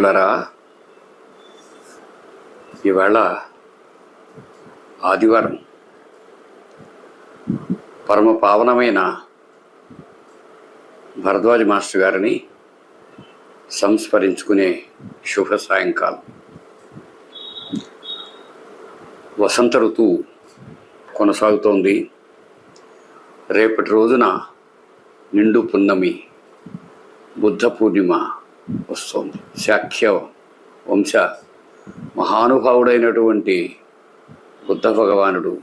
ఆత్మీయులరా ఈవేళ ఆదివారం పరమ పావనమైన భరద్వాజ మాస్టర్ గారిని సంస్మరించుకునే శుభ సాయంకాలం. వసంత ఋతువు కొనసాగుతోంది. రేపటి రోజున నిండు పున్నమి బుద్ధ పూర్ణిమ వస్తుంది. శాఖ్య వంశ మహానుభావుడైనటువంటి బుద్ధ భగవానుడు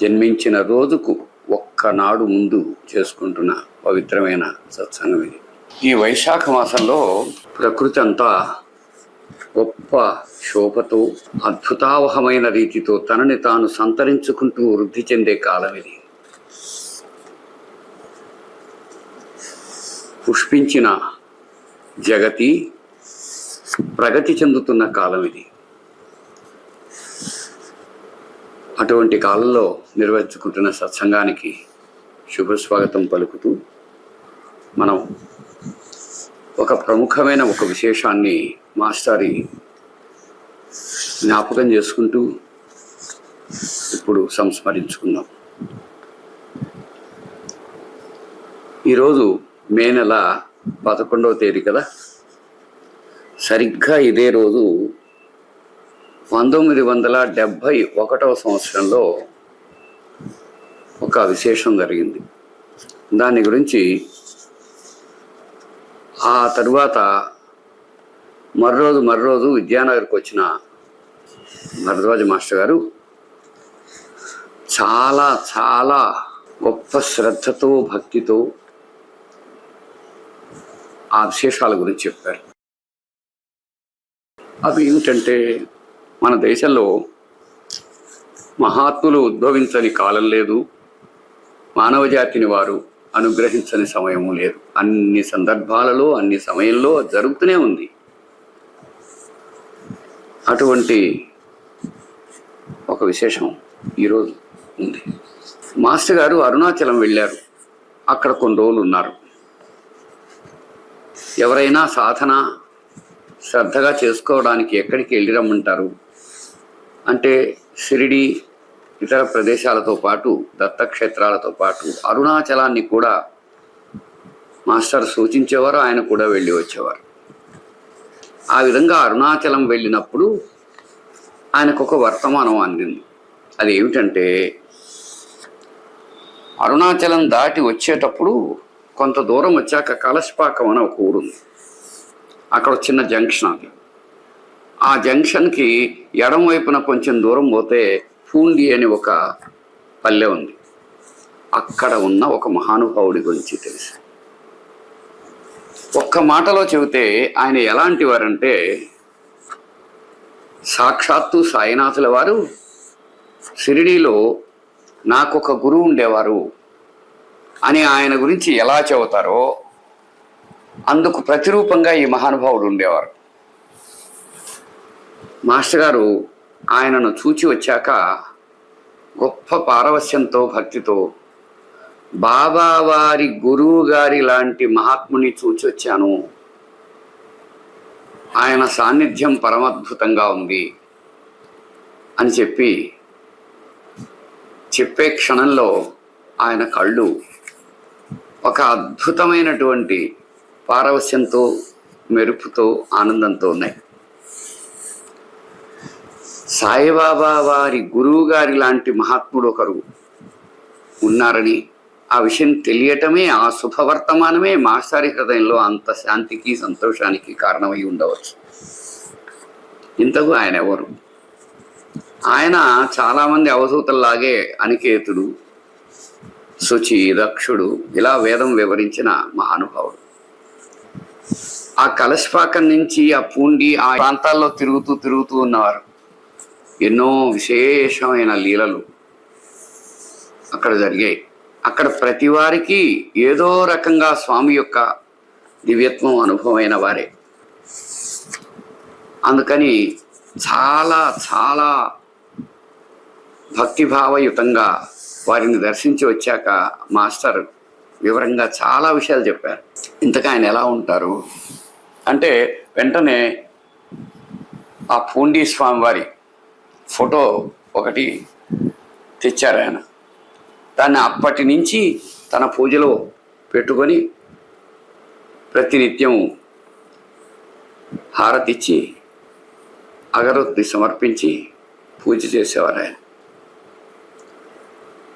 జన్మించిన రోజుకు ఒక్కనాడు ముందు చేసుకుంటున్న పవిత్రమైన సత్సంగం ఇది. ఈ వైశాఖ మాసంలో ప్రకృతి అంతా గొప్ప శోభతో అద్భుతావహమైన రీతితో తనని తాను సంతరించుకుంటూ వృద్ధి చెందే కాలం ఇది. పుష్పించిన జగతి ప్రగతి చెందుతున్న కాలం ఇది. అటువంటి కాలంలో నిర్వహించుకుంటున్న సత్సంగానికి శుభస్వాగతం పలుకుతూ మనం ఒక ప్రముఖమైన ఒక విశేషాన్ని మాస్టారి జ్ఞాపకం చేసుకుంటూ ఇప్పుడు సంస్మరించుకుందాం. ఈరోజు మే నెల పదకొండవ తేదీ కదా? సరిగ్గా ఇదే రోజు పంతొమ్మిది వందల డెబ్భై ఒకటవ సంవత్సరంలో ఒక విశేషం జరిగింది. దాని గురించి ఆ తరువాత మర్రోజు మర్రోజు విద్యానగర్కి వచ్చిన భరద్వాజ మాస్టర్ గారు చాలా చాలా గొప్ప శ్రద్ధతో భక్తితో ఆ విశేషాల గురించి చెప్పారు. అవి ఏమిటంటే మన దేశంలో మహాత్ములు ఉద్భవించని కాలం లేదు మానవ జాతిని వారు అనుగ్రహించని సమయము లేదు. అన్ని సందర్భాలలో అన్ని సమయంలో జరుగుతూనే ఉంది. అటువంటి ఒక విశేషం ఈరోజు ఉంది. మాస్టర్ గారు అరుణాచలం వెళ్ళారు. అక్కడ కొన్ని రోజులు ఉన్నారు. ఎవరైనా సాధన శ్రద్ధగా చేసుకోవడానికి ఎక్కడికి వెళ్ళి రమ్మంటారు? అంటే షిరిడి ఇతర ప్రదేశాలతో పాటు దత్తక్షేత్రాలతో పాటు అరుణాచలాన్ని కూడా మాస్టర్ సూచించేవారు ఆయన కూడా వెళ్ళి వచ్చేవారు. ఆ విధంగా అరుణాచలం వెళ్ళినప్పుడు ఆయనకు ఒక వర్తమానం అందింది. అది ఏమిటంటే అరుణాచలం దాటి వచ్చేటప్పుడు కొంత దూరం వచ్చాక కలశపాకం అని ఒక ఊరుంది అక్కడ చిన్న జంక్షన్ అది. ఆ జంక్షన్కి ఎడం వైపున కొంచెం దూరం పోతే పూండి అని ఒక పల్లె ఉంది. అక్కడ ఉన్న ఒక మహానుభావుడి గురించి తెలుసు. ఒక్క మాటలో చెబితే ఆయన ఎలాంటి వారంటే సాక్షాత్తు సాయినాథుల వారు షిరిడీలో నాకొక గురువు ఉండేవారు. అని ఆయన గురించి ఎలా చెబుతారో అందుకు ప్రతిరూపంగా ఈ మహానుభావుడు ఉండేవారు. మాస్టర్ గారు ఆయనను చూచి వచ్చాక గొప్ప పారవస్యంతో భక్తితో బాబా వారి గురువు గారి లాంటి మహాత్ముని చూచి వచ్చాను. ఆయన సాన్నిధ్యం పరమద్భుతంగా ఉంది అని చెప్పి చెప్పే క్షణంలో ఆయన కళ్ళు ఒక అద్భుతమైనటువంటి పారవస్యంతో మెరుపుతో ఆనందంతో ఉన్నాయి. సాయిబాబా వారి గురువు గారి లాంటి మహాత్ముడు ఒకరు ఉన్నారని ఆ విషయం తెలియటమే ఆ శుభవర్తమానమే మాస్టారి హృదయంలో అంత శాంతికి సంతోషానికి కారణమై ఉండవచ్చు. ఇంతకు ఆయన ఎవరు? ఆయన చాలామంది అవధూతల్లాగే అనికేతుడు శుచి దక్షుడు ఇలా వేదం వివరించిన మహానుభావుడు. ఆ కలశపాకం నుంచి ఆ పూండి ఆ ప్రాంతాల్లో తిరుగుతూ తిరుగుతూ ఉన్నవారు ఎన్నో విశేషమైన లీలలు అక్కడ జరిగాయి. అక్కడ ప్రతి వారికి ఏదో రకంగా స్వామి యొక్క దివ్యత్వం అనుభవమైన వారే. అందుకని చాలా చాలా భక్తిభావయుతంగా వారిని దర్శించి వచ్చాక మాస్టర్ వివరంగా చాలా విషయాలు చెప్పారు. ఇంతకు ఆయన ఎలా ఉంటారు? అంటే వెంటనే ఆ పూండి స్వామి వారి ఫోటో ఒకటి తెచ్చారు ఆయన. దాన్ని అప్పటి నుంచి తన పూజలో పెట్టుకొని ప్రతినిత్యం హారతిచ్చి అగరొత్తి సమర్పించి పూజ చేసేవారు ఆయన.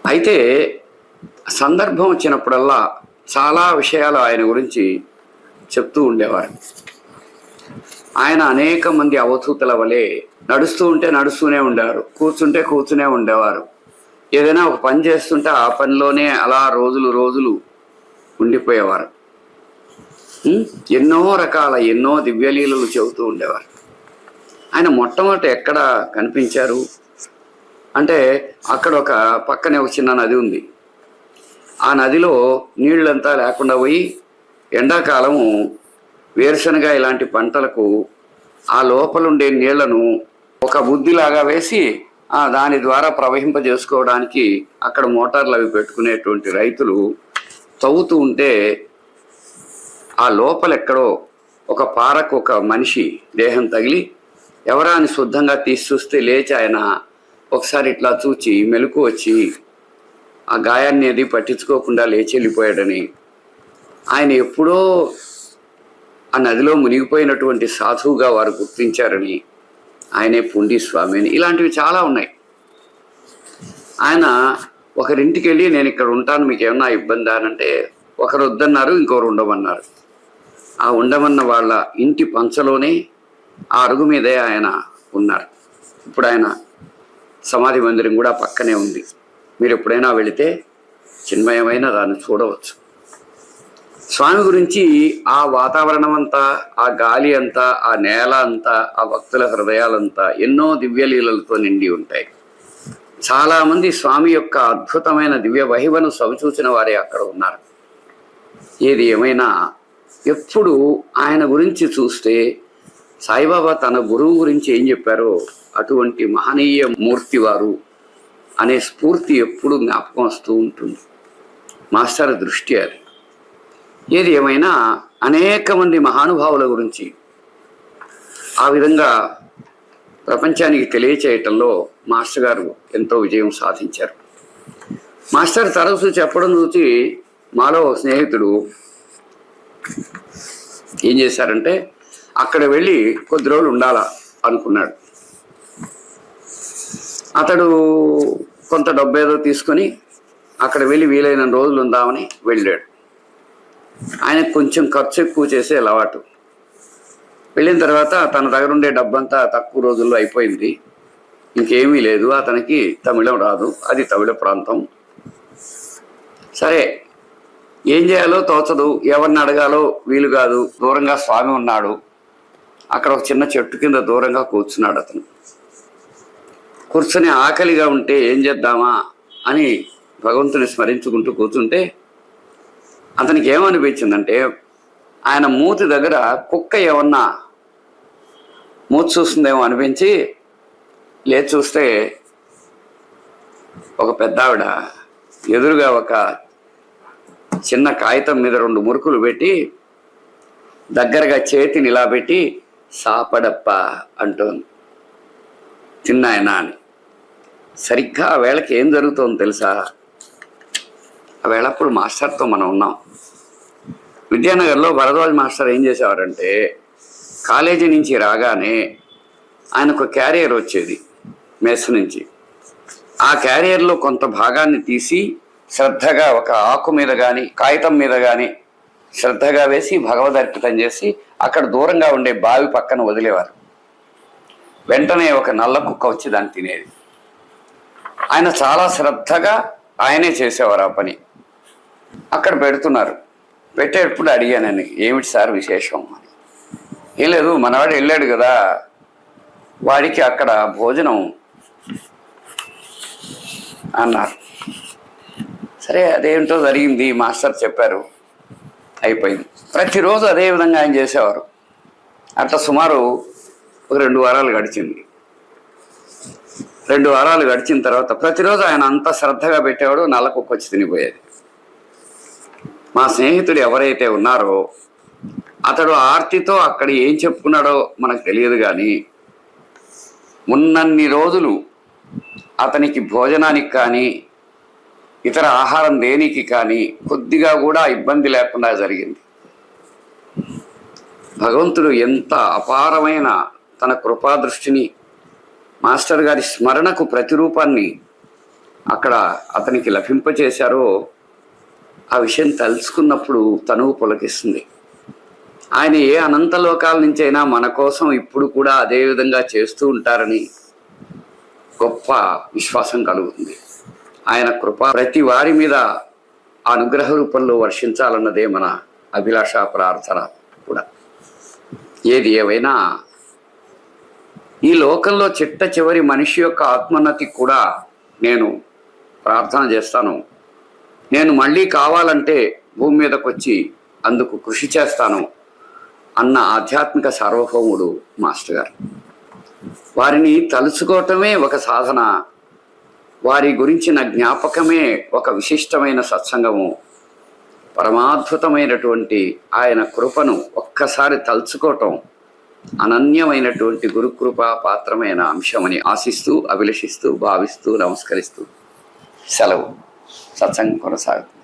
అయితే సందర్భం వచ్చినప్పుడల్లా చాలా విషయాలు ఆయన గురించి చెప్తూ ఉండేవారు. ఆయన అనేక మంది అవధూతల వలె నడుస్తూ ఉంటే నడుస్తూనే ఉండేవారు కూర్చుంటే కూర్చునే ఉండేవారు. ఏదైనా ఒక పని చేస్తుంటే ఆ పనిలోనే అలా రోజులు రోజులు ఉండిపోయేవారు. ఎన్నో రకాల ఎన్నో దివ్యలీలలు చెబుతూ ఉండేవారు. ఆయన మొట్టమొదట ఎక్కడ కనిపించారు? అంటే అక్కడ ఒక పక్కనే ఒక చిన్న నది ఉంది. ఆ నదిలో నీళ్ళంతా లేకుండా పోయి ఎండాకాలము వేరుశనగ ఇలాంటి పంటలకు ఆ లోపలుండే నీళ్ళను ఒక బుద్ధిలాగా వేసి ఆ దాని ద్వారా ప్రవహింపజేసుకోవడానికి అక్కడ మోటార్లు అవి పెట్టుకునేటువంటి రైతులు తవ్వుతూ ఉంటే ఆ లోపల ఎక్కడో ఒక పారకు ఒక మనిషి దేహం తగిలి ఎవరాని శుద్ధంగా తీసి చూస్తే లేచి ఆయన ఒకసారి ఇట్లా చూచి మెలకు వచ్చి ఆ గాయాన్ని అది పట్టించుకోకుండా లేచి వెళ్ళిపోయాడని. ఆయన ఎప్పుడో ఆ నదిలో మునిగిపోయినటువంటి సాధువుగా వారు గుర్తించారని ఆయనే పుండి స్వామి అని. ఇలాంటివి చాలా ఉన్నాయి. ఆయన ఒకరింటికి వెళ్ళి నేను ఇక్కడ ఉంటాను మీకు ఏమన్నా ఇబ్బంది అని అంటే ఒకరు వద్దన్నారు ఇంకొకరు ఉండమన్నారు. ఆ ఉండమన్న వాళ్ళ ఇంటి పంచలోనే ఆ అరుగు మీదే ఆయన ఉన్నారు. ఇప్పుడు ఆయన సమాధి మందిరం కూడా పక్కనే ఉంది. మీరు ఎప్పుడైనా వెళితే చిన్మయమైన దాన్ని చూడవచ్చు. స్వామి గురించి ఆ వాతావరణం అంతా ఆ గాలి అంతా ఆ నేల అంతా ఆ భక్తుల హృదయాలంతా ఎన్నో దివ్యలీలలతో నిండి ఉంటాయి. చాలామంది స్వామి యొక్క అద్భుతమైన దివ్య వహివను సవిచూసిన వారే అక్కడ ఉన్నారు. ఏది ఏమైనా ఎప్పుడు ఆయన గురించి చూస్తే సాయిబాబా తన గురువు గురించి ఏం చెప్పారో అటువంటి మహనీయ మూర్తి వారు అనే స్ఫూర్తి ఎప్పుడు జ్ఞాపకం వస్తూ ఉంటుంది. మాస్టర్ దృష్టి అది. ఏది ఏమైనా అనేక మంది మహానుభావుల గురించి ఆ విధంగా ప్రపంచానికి తెలియచేయటంలో మాస్టర్ గారు ఎంతో విజయం సాధించారు. మాస్టర్ తరచు చెప్పడం చూసి మాలో స్నేహితుడు ఏం చేశారంటే అక్కడ వెళ్ళి కొద్ది రోజులు ఉండాలా అనుకున్నాడు. అతడు కొంత డబ్బు ఏదో తీసుకొని అక్కడ వెళ్ళి వీలైన రోజులు ఉందామని వెళ్ళాడు. ఆయనకు కొంచెం ఖర్చు ఎక్కువ చేసే అలవాటు. వెళ్ళిన తర్వాత తన దగ్గర ఉండే డబ్బంతా తక్కువ రోజుల్లో అయిపోయింది. ఇంకేమీ లేదు అతనికి తమిళం రాదు అది తమిళ ప్రాంతం. సరే ఏం చేయాలో తోచదు ఎవరిని అడగాలో వీలు కాదు దూరంగా స్వామి ఉన్నాడు. అక్కడ ఒక చిన్న చెట్టు కింద దూరంగా కూర్చున్నాడు అతను. కూర్చొని ఆకలిగా ఉంటే ఏం చేద్దామా అని భగవంతుని స్మరించుకుంటూ కూర్చుంటే అతనికి ఏమనిపించిందంటే ఆయన మూతి దగ్గర కుక్క ఏమన్నా మూతి చూస్తుందేమో అనిపించి లేచి చూస్తే ఒక పెద్ద ఆవిడ ఎదురుగా ఒక చిన్న కాగితం మీద రెండు మురుకులు పెట్టి దగ్గరగా చేతిని ఇలా పెట్టి సాపడప్ప అంటోంది. తిన్నాయన అని. సరిగ్గా ఆ వేళకి ఏం జరుగుతుందో తెలుసా? ఆ వేళప్పుడు మాస్టర్తో మనం ఉన్నాం. విద్యానగర్లో భరద్వాజ్ మాస్టర్ ఏం చేసేవారంటే కాలేజీ నుంచి రాగానే ఆయనకు క్యారియర్ వచ్చేది మెస్ నుంచి. ఆ క్యారియర్లో కొంత భాగాన్ని తీసి శ్రద్ధగా ఒక ఆకు మీద కానీ కాగితం మీద కానీ శ్రద్ధగా వేసి భగవదర్పితం చేసి అక్కడ దూరంగా ఉండే బావి పక్కన వదిలేవారు. వెంటనే ఒక నల్ల కుక్క వచ్చి దాన్ని తినేది. ఆయన చాలా శ్రద్ధగా ఆయనే చేసేవారు ఆ పని. అక్కడ పెడుతున్నారు. పెట్టేటప్పుడు అడిగానని ఏమిటి సార్ విశేషం? అని. ఏం లేదు మనవాడు వెళ్ళాడు కదా. వాడికి అక్కడ భోజనం అన్నారు. సరే అదేంటో జరిగింది మాస్టర్ చెప్పారు. అయిపోయింది. ప్రతిరోజు అదే విధంగా ఆయన చేసేవారు. అట్లా సుమారు ఒక రెండు వారాలు గడిచింది. రెండు వారాలు గడిచిన తర్వాత ప్రతిరోజు ఆయన అంత శ్రద్ధగా పెట్టేవాడు నల్లకొక్క వచ్చి తినిపోయేది. మా స్నేహితుడు ఎవరైతే ఉన్నారో అతడు ఆర్తితో అక్కడ ఏం చెప్పుకున్నాడో మనకు తెలియదు కానీ ఉన్నన్ని రోజులు అతనికి భోజనానికి కానీ ఇతర ఆహారం దేనికి కానీ కొద్దిగా కూడా ఇబ్బంది లేకుండా జరిగింది. భగవంతుడు ఎంత అపారమైన తన కృపాదృష్టిని మాస్టర్ గారి స్మరణకు ప్రతిరూపాన్ని అక్కడ అతనికి లభింపచేశారో ఆ విషయం తలుచుకున్నప్పుడు తనువు పులకిస్తుంది. ఆయన ఏ అనంత లోకాల నుంచైనా మన కోసం ఇప్పుడు కూడా అదే విధంగా చేస్తూ ఉంటారని గొప్ప విశ్వాసం కలుగుతుంది. ఆయన కృప ప్రతి వారి మీద ఆ అనుగ్రహ రూపంలో వర్షించాలన్నదే మన అభిలాష ప్రార్థన కూడా. ఏది ఏవైనా ఈ లోకంలో చిట్ట చివరి మనిషి యొక్క ఆత్మోన్నతి కూడా నేను ప్రార్థన చేస్తాను. నేను మళ్ళీ కావాలంటే భూమి మీదకు వచ్చి అందుకు కృషి చేస్తాను అన్న ఆధ్యాత్మిక సార్వభౌముడు మాస్టర్ గారు. వారిని తలుచుకోవటమే ఒక సాధన వారి గురించిన జ్ఞాపకమే ఒక విశిష్టమైన సత్సంగము. పరమాద్భుతమైనటువంటి ఆయన కృపను ఒక్కసారి తలుచుకోవటం అనన్యమైనటువంటి గురుకృప పాత్రమైన అంశమని ఆశిస్తూ అభిలషిస్తూ భావిస్తూ నమస్కరిస్తూ సెలవు. సత్సంగం కొనసాగుతుంది.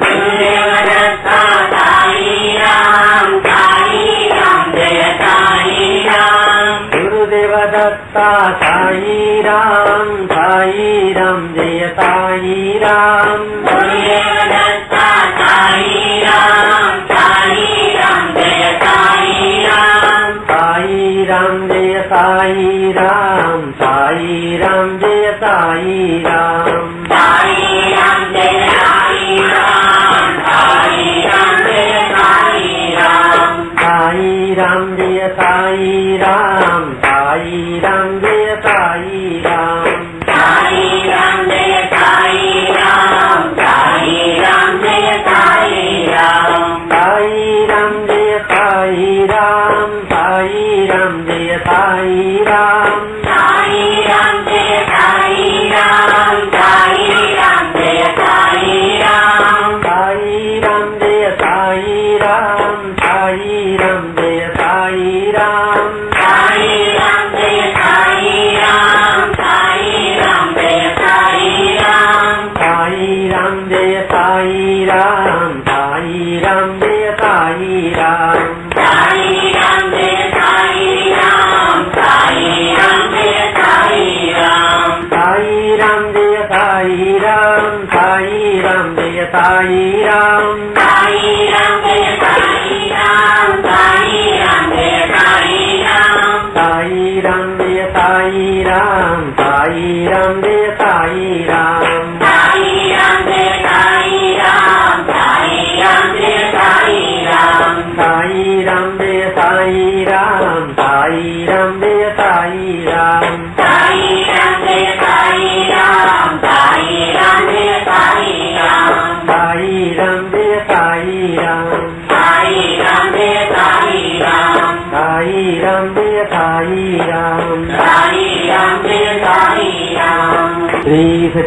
दत्ता साई राम साई राम जय साई राम साई राम साई राम जय साई राम साई राम जय साई राम 一旦变